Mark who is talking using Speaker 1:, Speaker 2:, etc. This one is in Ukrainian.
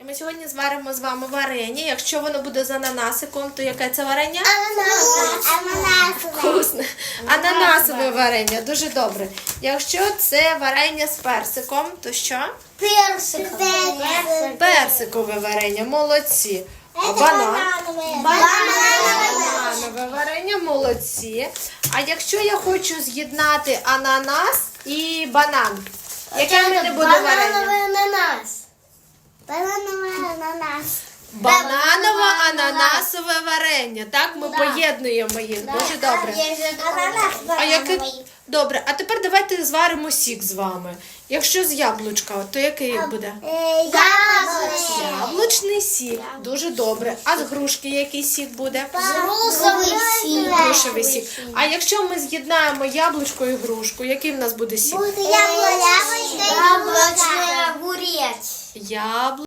Speaker 1: І ми сьогодні зваримо з вами варення. Якщо воно буде з ананасиком, то яке це варення? Вкусне. Ананасове варення, дуже добре. Якщо це варення з персиком, то що? Персикове варення, молодці. А банан? Бананове варення, молодці. А якщо я хочу з'єднати ананас і банан, яке в мене буде варення?
Speaker 2: Ананас. Банановий ананас.
Speaker 1: Бананово-ананасове варення. Так, ми поєднуємо їх. Дуже добре.
Speaker 2: Ананас
Speaker 1: А який... Добре, а тепер давайте зваримо сік з вами. Якщо з яблучка, то який буде?
Speaker 2: Яблучний.
Speaker 1: Яблучний сік. Дуже добре. А з грушки який сік буде?
Speaker 2: Грушовий сік.
Speaker 1: Грушевий сік. А якщо ми з'єднаємо яблучко і грушку, який в нас буде сік?
Speaker 2: Буде яблучний.
Speaker 1: Яблуко.